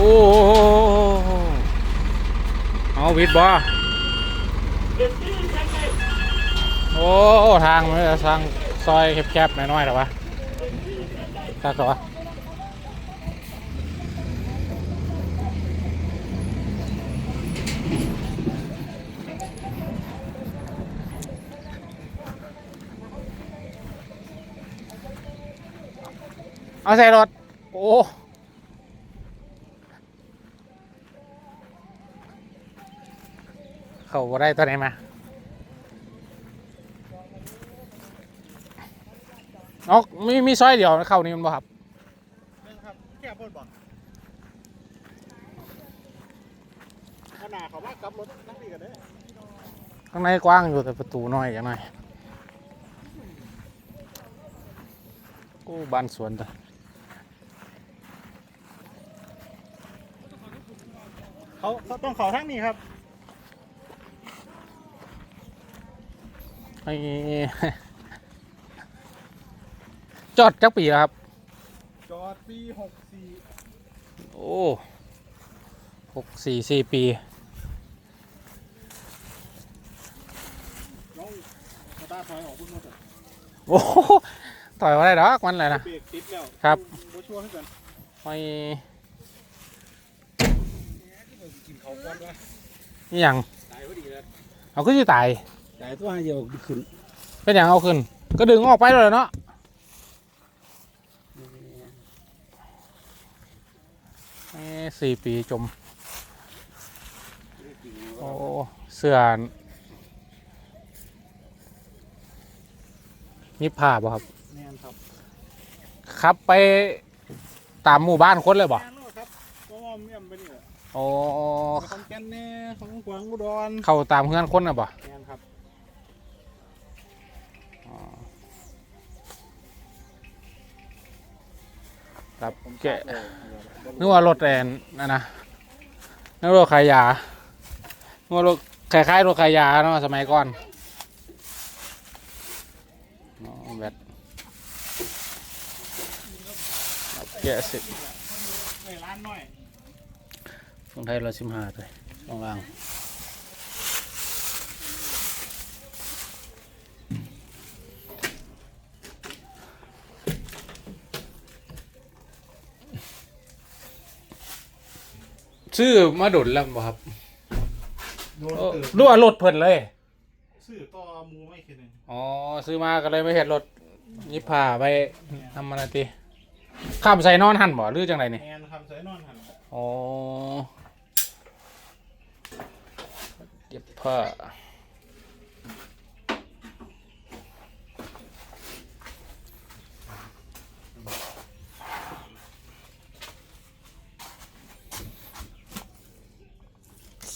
โอ้เอาวิดบอโอ้ ทางมันจะทางซอยแคบๆหน่อยๆหรอวะตักเหรอวะเอาใส่รถ โอ้ เขาบ่ได้ตัวไหนมาอ๋อมีมีซอยเดียวเข้านี่มันบ่ครับนี่ครับแค่บนบ่ขนาดเขาว่ากลับรถนั่งดีกันเด้อข้างในกว้างอยู่แต่ประตูน้อยอย่างหน่อยกูบ้านสวนตัวเขาเขาต้องเขาทั้งนี้ครับ ไอ้ จอดจักปีแล้วครับ จอดปีหกสี่โอ้หกสี่สี่ปีน้องสตาร์ทถอยออกพุ่งมาเถอะโอ้โหถอยมาได้ดอกมันเลยนะ เบรกติดแล้วครับบ่ชัวร์ให้กันไอ้กินเขาก่อนวะนี่หยังตายพอดีเลยเอาขึ้นที่ตาย ตายตัวเดียวขึ้นเป็นอย่างเอาขึ้น ก็ดึงออกไปเลยเนาะเอ้สี่ปีจม โอ้เสื้อนิพพาบ่ครับ แม่นครับขับไปตามหมู่บ้านคนเลยบ่แม่นเนาะครับก็ว่าเมี่ยมไปนี่แหละโอ้ ของแก่นแน่ของกวางอุดรเข้าตามเพื่อนคนน่ะบ่แม่น ครับผมแกะทราบเลยนึกว่ารถแอนนั่นนะนึกว่ารถขายยานึกว่ารถคล้ายๆรถขายยาเนาะสมัยก่อนอ๋อแบตแกะสิในร้านน้อยคนไทยเราสิมหาเลยตรงล่าง ชื่อมาดุลแล้วบ่ครับโดนเออเติบรู้ว่ารถเพิ่นเลย ซื้อต่อหมูไม่คิดหนึ่งอ๋อ ซื้อมาก็เลยไม่เห็นรถยิบผ่าไปทำมันติข้ามใส่นอนหันบ่หรือจังไรนี่แมนครับใส่นอนหันอ๋อเย็บผ้า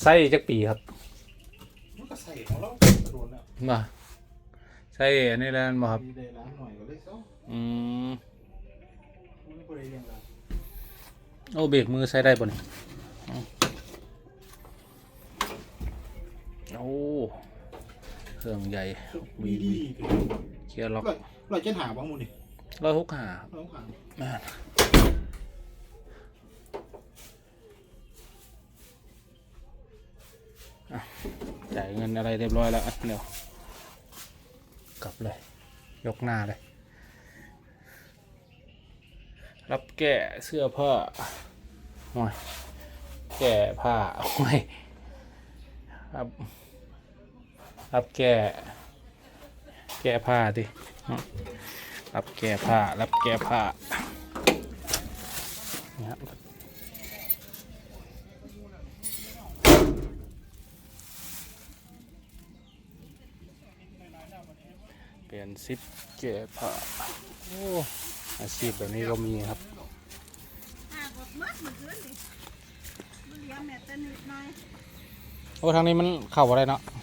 ใส่จักปีครับมันก็ใส่ของเรากระโดดแล้วมาใส่อันนี้แล้วบ่ครับ มีได้ร้านหน่อยก็เลยเซ้าอืมมันไม่ได้เรียงร้านโอ้เบรกมือใช้ได้ป่ะนี่อ๋อโอ้เครื่องใหญ่มีดีเกียร์ล็อกร้อยร้อยเจ็ดหาบ้างมูนี่ร้อยหกห้าร้อยหา แม่น จ่ายเงินอะไรเรียบร้อยแล้วเดี๋ยวกลับเลย ยกหน้าเลย รับแก้เสื้อผ้าโอ้ยแก้ผ้าโอ้ยรับรับแก้แก้ผ้าดิรับแก้ผ้ารับแก้ผ้านี่ครับเปลี่ยนซิปแก้ผ้าโอ้อาชีพแบบนี้ก็มีครับหากออกมัดเหมือนกันนี่มันเลี้ยงแม่แต่นิดหน่อยโอ้ทางนี้มันเข้าอะไรเนาะแ